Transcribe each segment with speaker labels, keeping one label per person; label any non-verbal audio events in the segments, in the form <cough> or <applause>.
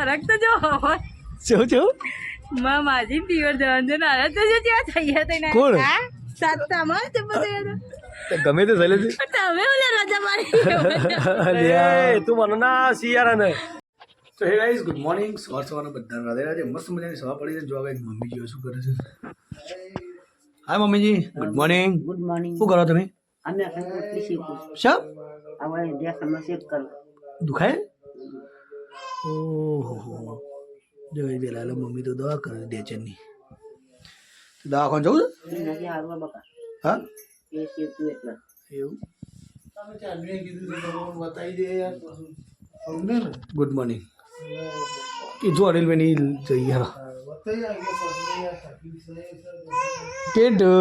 Speaker 1: હરક તો જો હોય.
Speaker 2: શું છું
Speaker 1: માં માજી પીવર જવાન છે નારા તો જો ત્યાં થઈ ગયા તને
Speaker 2: કોણ?
Speaker 1: સાતતામાં તે બધે
Speaker 2: ગમે તે શૈલેષ
Speaker 1: તમે ઓલે રાજા મારી <laughs>
Speaker 2: એ તું મને ના શિયાળા ને તો હે ગાઈઝ ગુડ મોર્નિંગ સવાર સવારના બધા રાધે રાધે. મસ્ત મજાની સવા પડી છે. જો આગળ મમ્મી જો શું કરે છે. હાય મમ્મીજી ગુડ મોર્નિંગ
Speaker 3: ગુડ મોર્નિંગ
Speaker 2: શું કરો તમે?
Speaker 3: અમે રોટલી હવે દેખામાં શેક કરું.
Speaker 2: દુખાય? ઓહો. જો એ પેલા મમ્મી તો દવા કરે ડેચરની દવાખાને જવું છે? હા? એવું? ગુડ મોર્નિંગ કીધું અનિલની? જઈએ હા કેટો.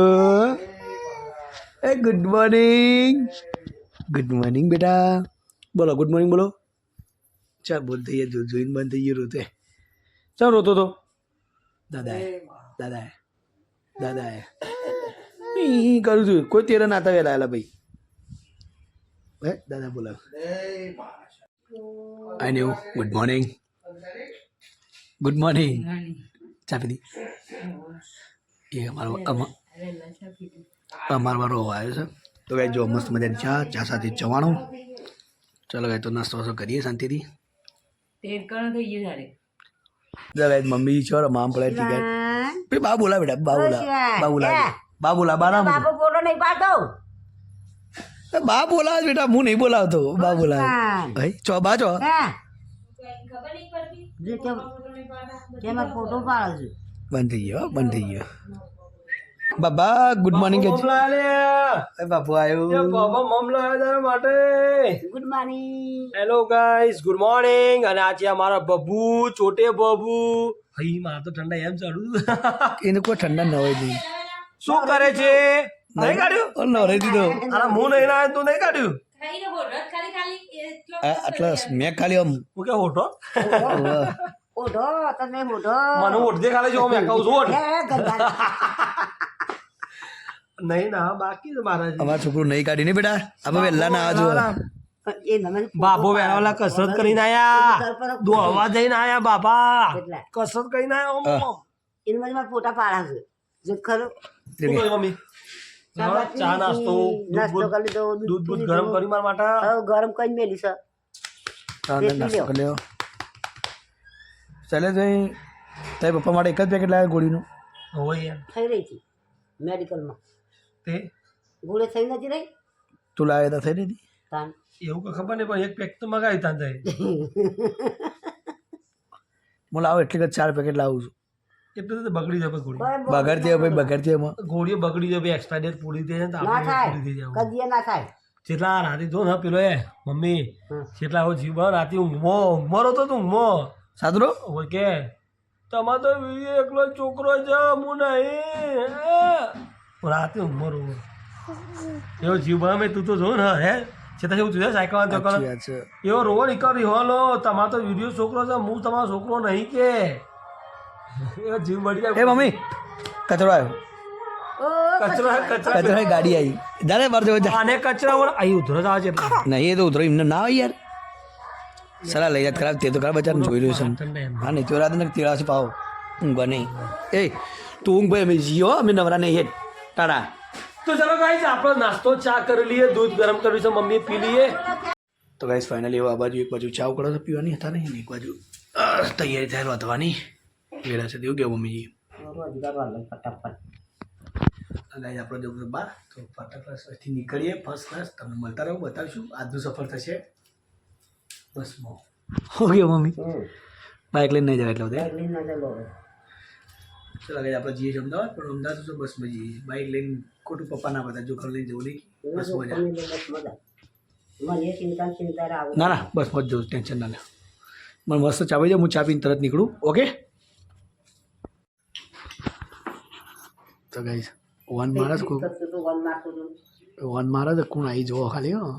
Speaker 2: એ ગુડ મોર્નિંગ ગુડ મોર્નિંગ બેટા. બોલો ગુડ મોર્નિંગ બોલો. ચાલ બોલ થઈ ગયા જો જોઈને બંધ થઈ ગયું રોતે. ચાલ રોતો તો? દાદા દાદા દાદા ઈ કરું છું. કોઈ તેરા નાતા વેલા આલા ભાઈ. હે દાદા બોલાવ. આઈ ન્યુ ગુડ મોર્નિંગ ગુડ મોર્નિંગ ચા પીધી? એ અમારો અમા- અમારો વારો આવ્યો છે. તો ભાઈ જો મસ્ત મજાની ચા ચા સાથે ચવાણું. ચાલો ભાઈ તો નાસ્તો વાસ્તો કરીએ શાંતિથી.
Speaker 1: થઈ ગયું
Speaker 2: ચાલ મમ્મી છો મામ પડે બા બોલા બેટા બા બોલા બા બોલા બા બોલા બા નામ
Speaker 3: બાપુ બોલો નહીં પાડો
Speaker 2: બા બોલાવ બેટા હું નહીં બોલાવતો. બા ભાઈ ચો બા ચો.
Speaker 3: હા. જે તેમ તેમાં ફોટો પાડો છું.
Speaker 2: બંધ થઈ ગયો હો, બંધ થઈ ગયો. બાબા ગુડ મોર્નિંગ કે બાપુ આવ્યો
Speaker 4: માટે.
Speaker 3: Good morning
Speaker 4: hello guys good morning અને આજે અમારા બબુ ચોટે બબુ. ભાઈ મારા તો ઠંડા એમ ચડું.
Speaker 2: એને કોઈ ઠંડા ન હોય નહીં
Speaker 4: શું કરે છે? નહીં કાઢ્યું?
Speaker 2: નવરાઈ દીધો.
Speaker 4: અરે હું નહીં ના તું નહીં કાઢ્યું?
Speaker 2: આટલા મેં ખાલી આમ
Speaker 4: હું કે હોઠો?
Speaker 3: ઓઢો તમે ઓઢો
Speaker 4: મને ઓઢ દે ખાલી જો મેં કહું છું
Speaker 3: એ ગંદા
Speaker 4: નહીં ના બાકી છે મારા હજી.
Speaker 2: છોકરું નહીં કાઢી નહીં બેટા? આપણે વહેલા ના આવજો
Speaker 4: બાપો વેરાવાલા કસરત કરીને આયા. દોડવા જઈને આયા બાપા. કસરત કરીને આયા.
Speaker 3: એની માં ફોટા પાડા છે. જો ખરો.
Speaker 4: મમ્મી? ચા નાસ્તો
Speaker 3: નાસ્તો કરી લીધો
Speaker 4: દૂધ દૂધ ગરમ કરી મારા માટે?
Speaker 3: હવે ગરમ કરી મેલી સર
Speaker 2: ચાલે જઈ તારી પપ્પા માટે એક જ પેકેટ લાવ્યા ગોળીનું.
Speaker 4: હોય
Speaker 3: થઈ રહી હતી મેડિકલમાં.
Speaker 4: તે?
Speaker 3: ગોળે થઈ નથી રહી?
Speaker 2: તું લાવે તો થઈ નથી
Speaker 3: તાન.
Speaker 4: એવું કઈ ખબર નહીં પણ એક પેક તો મગાવી તાં જાય <laughs>
Speaker 2: હું લાવું એટલે કે ચાર પેકેટ લાવું છું.
Speaker 4: એટલે તો બગડી જાય ગોળી
Speaker 2: બગડતી હોય ભાઈ બગાડતી હોય એમાં.
Speaker 4: ગોળીઓ બગડી જાય એક્સપાયર ડેટ પૂરી થઈ જાય ને તો આપણે
Speaker 3: થાય.
Speaker 4: પૂરી થઈ જાય
Speaker 3: કદીએ ના થાય.
Speaker 4: જેટલા રાતે જો ને પેલો એ મમ્મી જેટલા હોય જીવ રાતે ઊંઘમો ઊંઘમો તો તું ઊંઘમો.
Speaker 2: સાદરો
Speaker 4: હોય કે તમારે તો એકલો છોકરો છે હું નહીં. રાતે ઊંઘમો એવો જીવ બહાર તું તો જો ને હે છતાં એવું જોયા સાયકલ
Speaker 2: છે.
Speaker 4: એવો રોવો નીકળી હોલો તમારો તો વીડિયો છોકરો છે હું તમારો છોકરો નહીં કે. એવો જીવ મળી
Speaker 2: એ
Speaker 4: જાય
Speaker 2: મમ્મી કચરો આવ્યો.
Speaker 4: કચરો કચરા.
Speaker 2: કચરો. ગાડી આવી. જાને બાર જવા
Speaker 4: આને કચરા વળ અહીં ઉધરો જ આવે છે.
Speaker 2: નહીં એ તો ઉધરો એમને ના હોય યાર. સલાહ લઈ જાત ખરાબ તે તો ખરાબ બચારાને જોઈ રહ્યું છે. હા નહીં તો રાત ને પાવ. ઊંઘવા નહીં. એ તું ઊંઘ ભાઈ અમે જીઓ અમે નવરા નહીં હેડ ટાટા
Speaker 4: તો ચલો ગાઈસ આપણો નાસ્તો ચા કરી લઈએ દૂધ ગરમ કર્યું છે મમ્મી પી લઈએ.
Speaker 2: તો ગાઈસ ફાઇનલી આ બાજુ એક બાજુ ચા ઉકળો તો પીવાની હતા નહીં ને એક બાજુ તૈયારી થાય રોધવાની. વેળા છે તેવું કેવું મમ્મીજી? ગાઈસ આપણે જવું બાર તો ફટાફટથી નીકળીએ ફર્સ્ટ ક્લાસ તમને મળતા રહો બતાવીશું. આજનું સફર થશે. બસમાં ઓકે મમ્મી? બાઇક લઈને નહીં જાય એટલે
Speaker 3: ચાલો હવે.
Speaker 2: આપણે જઈએ છીએ અમદાવાદ પણ અમદાવાદ તો બસમાં જઈએ બાઇક લઈને ખોટું પપ્પાના બધા જોખમ લઈને જવું નહીં. જા
Speaker 3: બસ મજા
Speaker 2: ના ના બસ મત જવું ટેન્શન ના લે. મને મસ્ત ચાવી જાઉં હું ચા પીને તરત નીકળું. ઓકે? તો ગઈ વન મારા જ
Speaker 3: વન
Speaker 2: મારે જ કોણ આવી જોવો ખાલી હો.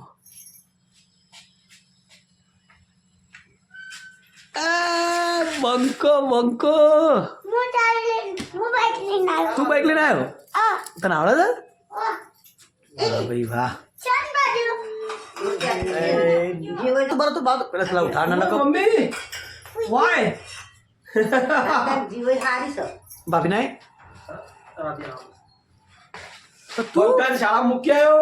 Speaker 2: આ, બંકો બંકો તું બાઈક લઈને આવ્યો તને આવડે છે વાહ ભાઈ વાહ
Speaker 3: જે હોય તો
Speaker 2: બરાબર તો બાદ પેલા પેલા ઉઠાડ ના લગાવ
Speaker 4: મમ્મી વાય
Speaker 2: ભાભી નાય
Speaker 4: શાળા મૂકી આવ્યો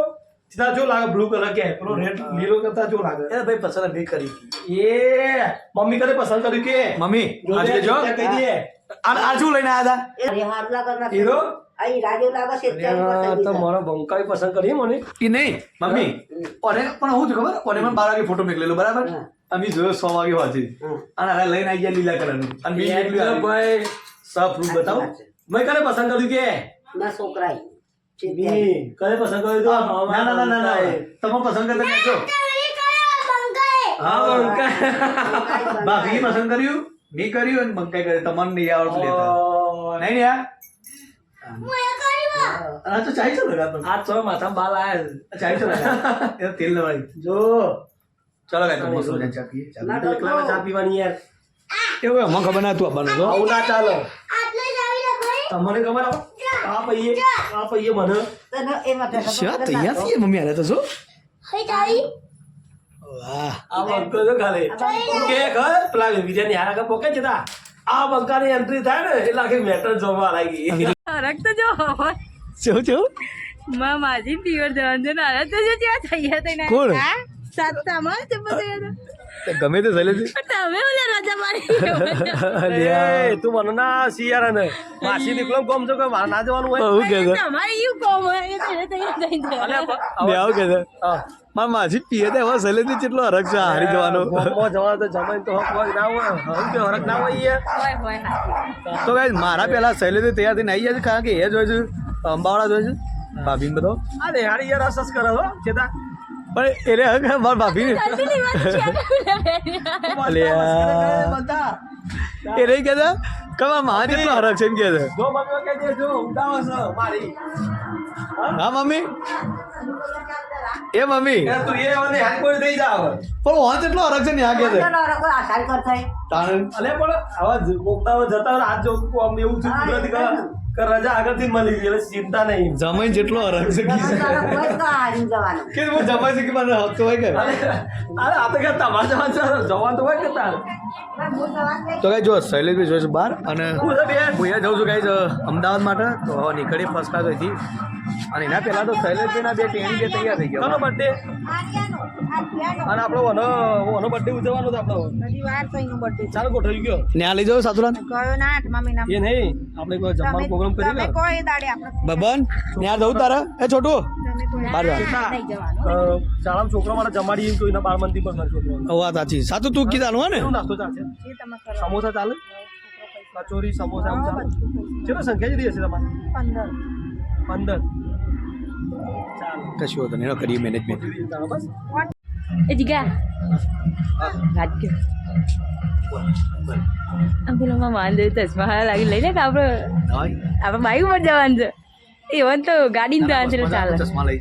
Speaker 4: સીધા જો લાગે બ્લુ કલર કે પેલો રેડ લીલો કરતા જો લાગે.
Speaker 2: એ ભાઈ પસંદ મેં કરી.
Speaker 4: એ મમ્મી કરે પસંદ કર્યું કે.
Speaker 2: મમ્મી આજે જો.
Speaker 4: કહી દે
Speaker 2: આ આ શું લઈને આવ્યા
Speaker 3: એ હાર લાગે ના
Speaker 4: હીરો?
Speaker 3: આ રાજો લાગે છે
Speaker 4: તો મારો બંકાઈ પસંદ કરી મને.
Speaker 2: કે નહીં મમ્મી. ઓને પણ હું ખબર? ઓને મને બાર વાગે ફોટો મેકલેલો બરાબર. અમે જોયો સો વાગે વાંચી.
Speaker 3: હા.
Speaker 2: અને હવે લઈને આવી ગયા લીલા કલરનું. અને મેં
Speaker 4: ભાઈ બતાવો. મેં કને પસંદ કર્યું કે?
Speaker 3: ના
Speaker 4: મી. કને પસંદ કર્યું તો?
Speaker 2: ના ના ના ના તમે પસંદ કરતા કહેજો
Speaker 4: હા બંકાઈ
Speaker 2: ભાભી પસંદ કર્યું? મેં કર્યું અને બંકાઈ કર્યું. તમને નહીં આવડતું લેતા. નહીં યાર? આ તો ચાઈ લગા
Speaker 4: આ તો માથા બાલ આયા
Speaker 2: ચાઈ લગા <laughs> એ તેલ લવાઈ
Speaker 4: જો.
Speaker 2: ચલો ગાય તો મસ્ત મજાની ચા પીએ ચાલો.
Speaker 4: ચા પીવાની યાર.
Speaker 2: એવું અમને ખબર ના તું આપવાનું છો
Speaker 4: આવું ના ચાલો. તમને ખબર આ પૈયે આ પૈયે મને
Speaker 3: તને એ માટે
Speaker 2: શા તૈયાર થઈ મમ્મી આલે તો શું વાહ.
Speaker 4: આ બંકો તો ખાલી. કે ઘર પેલા વિજયની હારા કે પોકે જતા આ બંકાની એન્ટ્રી થાય ને એટલે આખી મેટર જોવા લાગી.
Speaker 1: રક્ત તો જો જો
Speaker 2: શું શું?
Speaker 1: માં માજી પિયર જવાનું છે નારા તો જો ત્યાં તૈયાર થઈને
Speaker 2: કોણ?
Speaker 1: હા? સાતતામાં જ બધું
Speaker 2: ગમે તે ચાલે છે
Speaker 1: તમે ઓલા રાજા મારી
Speaker 4: એ તું મને ના સિયારા ને માસી દીકરો ગમ છો કે મારા ના જવાનું હોય?
Speaker 2: હું કે
Speaker 1: તમારે યુ કોમ હોય એ થઈ જાય.
Speaker 4: અલ્યા, બ-
Speaker 2: કે
Speaker 4: હા.
Speaker 2: મારા માસી પીએ તો સલે થી કેટલો હરક છે હારી જવાનો.
Speaker 4: મો જવાનું તો જમાઈ તો હક હોય ના હોય હક કે હરક ના હોય
Speaker 1: હોય હોય
Speaker 2: તો ગાઈસ મારા પેલા સહેલે તૈયાર થઈને આવી જાય છે કારણ કે એ જોઈ છે અંબાવાળા જોઈ છે. ભાભી બધો
Speaker 4: અરે રેહાડી યાર અસસ કરો હો ચેતા.
Speaker 2: પણ એને હક મારા ભાભી એ નહીં કહેતા કે મારા મા કેટલો હરક છે એમ કે છે?
Speaker 4: મમ્મી કહે છે જો ઉડાવો છો મારી.
Speaker 2: હા મમ્મી? એ મમ્મી.
Speaker 4: તું એ કોઈ દઈ જાવ.
Speaker 2: પણ વાંચ એટલો હરક છે ને આ છે? તાણ.
Speaker 4: અલે પણ આવા જતા હોય જોવું એવું
Speaker 3: છે
Speaker 4: કે- રજા આગળથી મળી ગઈ એટલે ચિંતા નહીં.
Speaker 2: જમાઈ જેટલો હરક છે કી હું જમાઈ છે કે મને હક તો હોય કે?
Speaker 4: અરે આ તો કે તમારે જવાનું છે જવાનું તો હોય કે તાર?
Speaker 2: તો કઈ જો શૈલેષભાઈ જોઈશું બહાર અને
Speaker 4: હું તો
Speaker 2: અહીંયા જઉં છું કઈ અમદાવાદ માટે. તો નીકળી ફર્સ્ટ ક્લાસ હતી અને એના પહેલા તો શૈલેષભાઈના બે ટેન બે તૈયાર થઈ ગયા.
Speaker 4: બર્થડે અને આપણો વનો વનો બર્થડે ઉજવવાનો છે આપણો. ચાલો ગોઠવી ગયો.
Speaker 2: ને આ લઈ જાઓ સાતુરાન
Speaker 4: એ નહીં આપણે કોઈ જમવાનો પ્રોગ્રામ કરી આપણે
Speaker 2: બબન ને આ જવું તારે? એ છોટું? બાર
Speaker 4: શાળામાં છોકરા મારા જમાડી તો એના બાળ મંદિર પર છોકરો
Speaker 2: વાત સાચી. સાતું તું કીધાનું નું?
Speaker 4: ને નાસ્તો સમોસા ચાલે? કચોરી સમોસા ચાલે? ચલો સંખ્યા જ રહી હશે તમારે? પંદર. ચાલો
Speaker 2: કશું હોતો નહીં. કરીએ મેનેજમેન્ટ
Speaker 1: એ જીગા વાત કે આમ પેલા માં માન દે ચશ્મા હારા લાગી લઈ લે કે આપણે આપણે બાઈક ઉપર જવાનું છે એવન તો ગાડી છે એટલે ચાલે
Speaker 2: ચશ્મા લઈ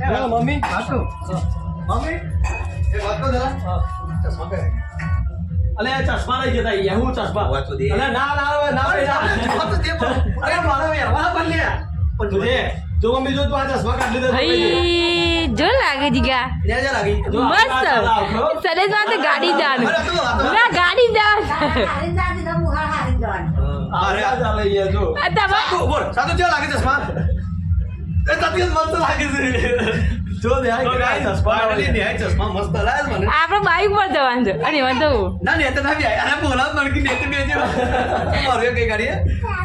Speaker 4: હા, મમ્મી
Speaker 2: મમ્મી એક વાત કહું જરા ચશ્મા પહેરે
Speaker 4: અલે ચશ્મા લઈ જતા અહીંયા હું ચશ્મા
Speaker 2: વાત તો દે.
Speaker 4: અલે ના ના ના ના અરે મારા વ્યવહાર પર લે પણ જોજે જો મમ્મી જો તું આ ચશ્મા કાઢી દે
Speaker 1: ભાઈ જો લાગે જીગા
Speaker 2: ન્યા જા લાગી.
Speaker 1: મસ્ત. સરેજમાં તો ગાડી
Speaker 2: તો-
Speaker 1: ના ગાડી જવાનું
Speaker 3: હારી જવાનું તો હું હારી જવાનું
Speaker 4: અરે આ ચાલે અહીંયા જો.
Speaker 1: આ તમારે
Speaker 2: બોલ સાતું કેવા લાગે ચશ્મા? એ તબિયત મસ્ત લાગે છે.
Speaker 4: જો દે આ
Speaker 2: તો
Speaker 4: કેટલા
Speaker 2: ગાઈસ,
Speaker 4: ચશ્મા
Speaker 2: ચશ્મા મસ્ત લાગે મને.
Speaker 1: આપણે બાઈક પર જવાનું છે. અને એમાં
Speaker 2: ના ને તો ના બી અરે બોલા મને કે નેત બેજો મારું કઈ ગાડી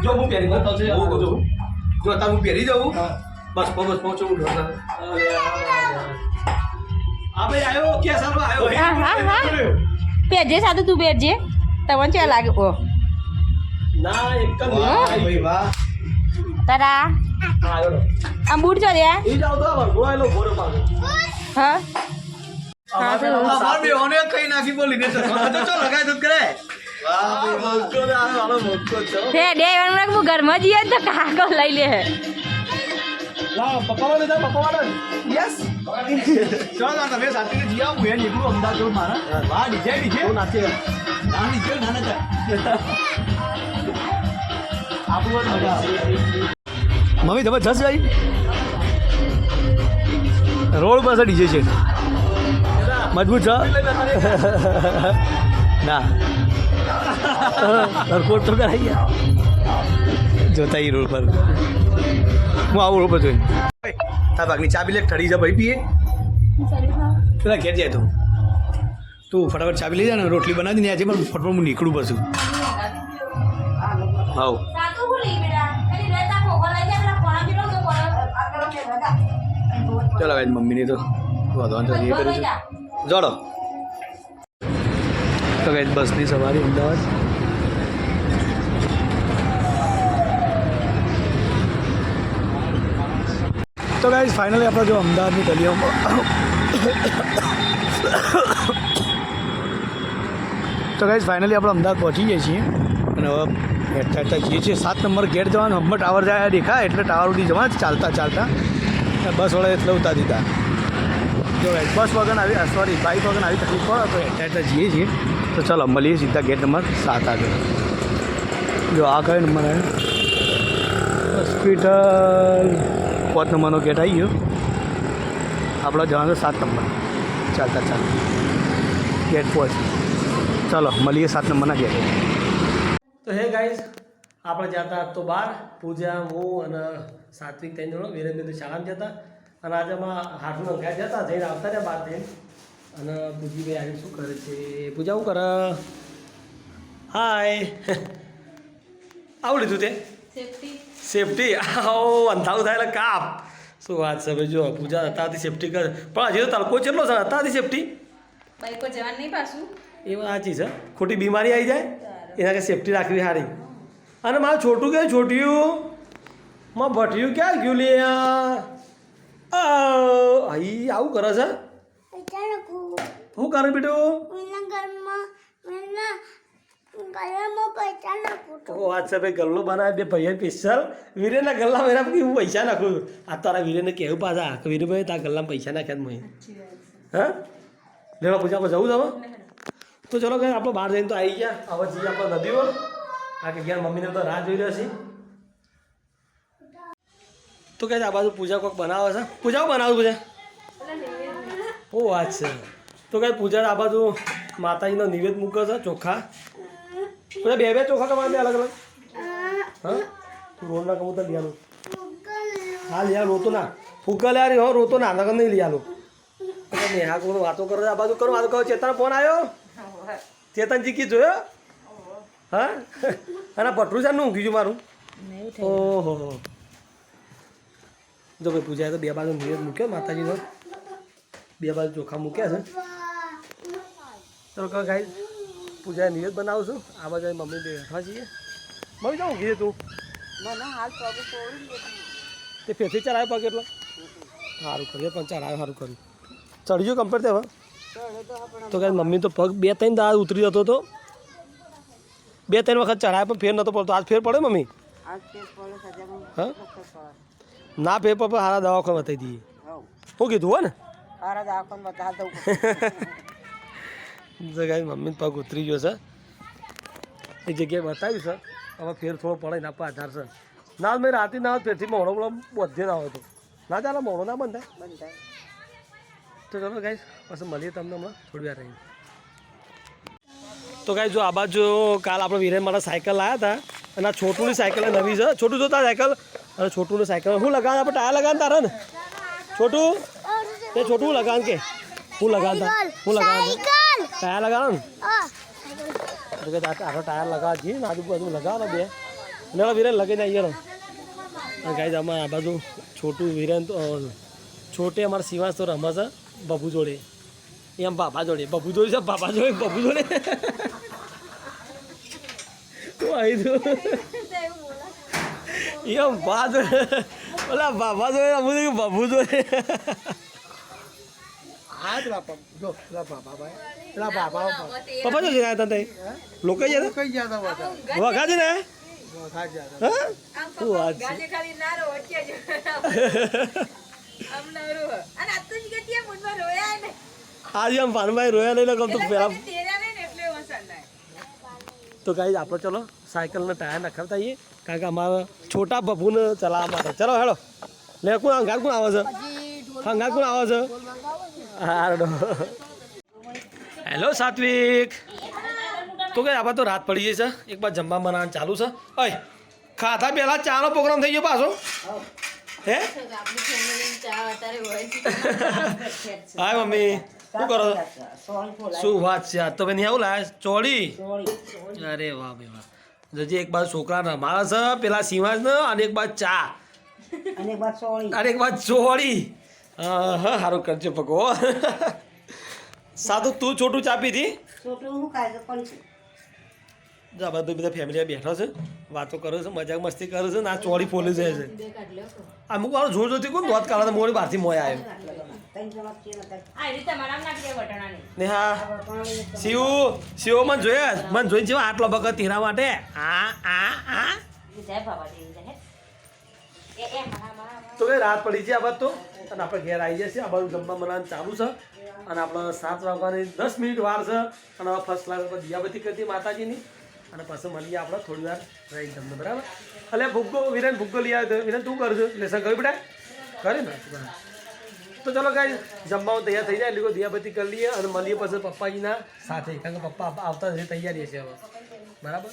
Speaker 4: જો હું પહેરી તો છે.
Speaker 2: હું કહું છું. જો હું પહેરી જાઉં? બસ બસ પહોંચો હું ઢોસા.
Speaker 4: આપણે આવ્યો? કે સારું આવ્યો?
Speaker 1: હા હા હા. પહેરજે સાદું તું પહેરજે. તમને કેવા લાગે. ઓ.
Speaker 4: ના એક જ
Speaker 2: વાહ ભાઈ વાહ.
Speaker 1: તારા આમ બૂટ જો દે
Speaker 4: ઈ જાવ તો વરઘોડાયેલો ઘોડો પાછો
Speaker 1: હા.
Speaker 4: પેલા
Speaker 2: અમાર બે ઓને કઈ નાખી બોલી દે તો ચો લગાય તો કરે
Speaker 4: હો.
Speaker 1: હે ડે એમ હું ઘરમાં જઈએ ને તો કાકો લઈ લે.
Speaker 4: લાવો, પપ્પા વાળો જા, પપ્પા વાળો.
Speaker 2: યસ ચાલ ના તમે સાથે જી આવો હું એ નીકળું અમદાવાદ જો મારા. વાહ ડીજે ડીજે
Speaker 4: બહુ નાચે.
Speaker 2: ના ડીજે ના ના
Speaker 4: આપણું મજા.
Speaker 2: મમ્મી જબરજસ્ત ભાઈ રોડ પાસે ડીજે છે. મજબૂત છો? ના. એરપોર્ટ તો કરાઈ ગયા. જોતા એ રોડ પર. હું આવું રોડ પર જોઈ તાર ભાગની ચા પી લે ઠરી જા ભાઈ પીએ. પેલા ઘેર જાય તું. તું ફટાફટ ચાબી લઈ જા ને રોટલી બનાવી દે આજે પણ ફટફટ હું નીકળું પડશું હાઉ ચલો ભાઈ મમ્મીની તો વધવાનું તો એ કર્યું છું જોડો. તો કઈ બસની સવારી, અમદાવાદ. તો ગાઈઝ ફાઇનલી આપણે જો અમદાવાદની ગલીઓમાં તો ગાઈઝ ફાઇનલી આપણે અમદાવાદ પહોંચી જઈએ છીએ. અને હવે હેઠતા હેઠતા જઈએ છીએ. સાત નંબર ગેટ જવાનું, હમણાં ટાવર જાય દેખાય, એટલે ટાવર સુધી જવાનું ચાલતા ચાલતા. અને બસવાળા એટલે ઉતાર દીધા. જો બસ વગર આવી સોરી બાઇક વગર આવી તકલીફ પડે, તો હેઠતા હેઠતા જઈએ છીએ. તો ચાલો, મળીએ સીધા ગેટ નંબર સાત આગળ. જો આ કયો નંબર આવ્યો હોસ્પિટલ પાંચ નંબરનો ગેટ આવી ગયો. આપણે જવાનું છે સાત નંબર ચાલતા ચાલતા. ગેટ પહોંચી ચાલો, મળીએ સાત નંબરના ગેટ
Speaker 4: તો હે ગાઈઝ આપણે જતા તો બાર. પૂજા, હું અને સાત્વિક ત્રણ જણો. વિરેન્દ્ર શાળામાં જતા અને આજે અમે હાથમાં ઘાટ જતા જઈને આવતા રહ્યા બાર થઈને. અને પૂજીભાઈ આવી શું કરે છે? પૂજા શું કરે? હાય <laughs> આવું લીધું તે? સેફટી આવો અંધારું થાય એટલે કાપ. શું વાત છે ભાઈ જો પૂજા અત્યારથી સેફટી કરે. પણ હજી તો તડકો ચેટલો છે? અત્યારથી સેફટી
Speaker 1: બાઈકો જવાનું નહીં પાછું.
Speaker 4: એ વાત સાચી છે. ખોટી બીમારી આવી જાય? એના કે સેફટી રાખવી સારી. અને મારું છોટું કે છોટ્યું? માં ભટ્યું ક્યાં ગયું લે આવું કરે છે? શું કરે બેટું? ઓ વાત છે ભાઈ ગલ્લો બનાવે બે ભાઈએ સ્પેશિયલ વીરેના ગલ્લા મેરા હું પૈસા નાખું. આ તારા વીરેને કહેવું પાછા કે વીરેભાઈ તારા ગલ્લામાં પૈસા નાખ્યા મેં હા? લેવા પૂજામાં જવું તમે તો ચલો કે આપણે બહાર જઈને તો આવી ગયા. હવે જઈએ આપણે નદીઓ. આ કે ગયા મમ્મીને તો રાહ જોઈ રહ્યા છે તો કહે આ બાજુ પૂજા કોઈક બનાવે છે. પૂજા બનાવું પૂજા ઓ વાત છે. તો કઈ પૂજા આ બાજુ માતાજીનો નિવેદ મૂકે છે ચોખા. બધા બે બે ચોખા તમારે બે અલગ અલગ? હા? તું રોલ ના કમું તો લઈ આલું. હા લઈ રોતો ના ફૂકા લે યાર હો રોતો ના નગર નહીં લઈ આલું. નેહા કોણ વાતો કરો આ બાજુ કરો વાતો કરો ચેતન ફોન આવ્યો ચેતનજી કી જોયો? હા? અને ભટરું છે નું ઊંઘી ગયું મારું. ઓહો. જો ભાઈ પૂજાએ તો બે બાજુ નિવેદ મૂક્યો માતાજીનો. બે બાજુ ચોખા મૂક્યા છે. ચલો કહો ગાઈ પૂજાએ નિવેદ બનાવું છું. આ બાજુ અહીં મમ્મી બે બેઠા છીએ. મમ્મી જાઉં ઊંઘી છે તું તે ફેરથી ચડાયો પગ એટલે? સારું કર્યું પણ ચડાયો સારું કર્યું. ચડી ગયો કમ્પ્લીટ હવે? તો કાંઈ મમ્મી તો પગ બે ત્રણ દાળ ઉતરી જતો હતો. બે ત્રણ વખત ચડાયા પણ ફેર નતો પડતો. આજ ફેર પડે મમ્મી? હા? ના ફેર પડે પણ હારા દવાખાને બતાવી દઈએ. શું કીધું હો ને? <laughs> જગ્યાએ મમ્મી પગ ઉતરી ગયો છે. એ જગ્યાએ બતાવ્યું છે. હવે ફેર થોડો પડે એના પર આધાર છે. ના, મેં રાતે ના ફેરથી મોડો મોડો બધે ના હતો. ના, ચાલે મોડો ના બંધાય. તો ચલો ગાઈસ પછી મળીએ તમને હમણાં. થોડી વાર રહીને. તો ગાઈ જો આ બાજુ કાલ આપણે વિરેન માટે સાયકલ લાવ્યા હતા. અને આ છોટુની સાયકલ નવી છે. છોટું જોતા સાયકલ અને છોટુની સાયકલ હું લગાવ આપણે ટાયર લગાવ તારા ને? છોટું, તે છોટું લગાવ કે? હું લગાવતા હું લગાવ ટાયર લગાવો ને. આપણે ટાયર લગાવ છીએ ને આજુબાજુ લગાવો બે. ને વિરેન લગાવીને આવીએ અને ગાઈસ અમારે આ બાજુ છોટું વિરેન તો છોટે અમારા શિવાસ તો રમે છે બબુ જોડે. એમ બાબા જોડે. બબુ જોડે છે બાબા જોડે બબુ જોડે. એમ બા જોડે ઓલા બાબા જોડે બબુ જોડે? પપ્પા જો જયા હતા? તઈ લોકો જયા હતા વખા છે ને? હા? શું વાત છે? આજે આમ ભાનુભાઈ રોયા નહીં લગમ તો પેલા તો કાંઈ આપણે ચલો સાયકલના ટાયર નખાવતા આવીએ. કારણ કે અમારા છોટા બબુને ચલાવવા માટે. ચલો હેડો. લે કોણ હંગાર કોણ આવે છે? હંગાર કોણ આવે છે? હારડો. હેલો સાત્વિક. તો કે આપણે તો રાત પડી ગઈ છે. એક બાર જમવા બનાવવાનું ચાલુ છે. અય ખાધા પહેલાં ચાનો પ્રોગ્રામ થઈ ગયો પાછો. હે? હાય મમ્મી શું કરો. શું વાત છે? તો ભાઈ આવું લાય ચોળી. અરે વાહ ભાઈ વાહ. હજી એક બાજુ છોકરા મારા છે પેલા સિંહાજ ને અને એક બાજુ ચા.
Speaker 3: અને એક બાર સોળી.
Speaker 4: અને એક બાજુ ચોળી. હા સારું કરજો ભગવો. સાધુ તું છોટું ચા પીધી?
Speaker 3: છોટું હું ખાય છે.
Speaker 4: જા બધું બધા ફેમિલી બેઠો છે વાતો કરે છે મજાક મસ્તી કરે છે ને આ ચોળી ફોલી જાય છે. અમુક વાર જોર જોતી કોણ દોત કાઢે મોડી બહારથી મોય આવ્યો
Speaker 3: ને.
Speaker 1: આ
Speaker 4: હા શિવ શિવ મને જોયા મને જોઈને જેવા આટલો બગત તીરા માટે આ આ આ. તો કઈ રાત પડી છે આ વાત તો? અને આપણે ઘેર આવી જશે આ બાજુ જમવા બનાવવાનું ચાલુ છે. અને આપણે સાત વાગવાની દસ મિનિટ વાર છે. અને હવે ફર્સ્ટ ક્લાસ પર દિયાબત્તી કરતી માતાજીની. અને પછી મળીએ આપણે થોડી વાર રહી તમને, બરાબર? એટલે ભૂગ્ગો વિરેન ભૂગ્ગો લઈ આવ્યો વિરેન તું કરજો લેસન કર્યું બેટા, કરે ને. તો ચલો કાંઈ જમવાનું તૈયાર થઈ જાય. એટલે દિયાબતી કરી લઈએ અને મળીએ પછી પપ્પાજીના સાથે. કારણ કે પપ્પા આવતા તૈયારી હશે હવે. બરાબર?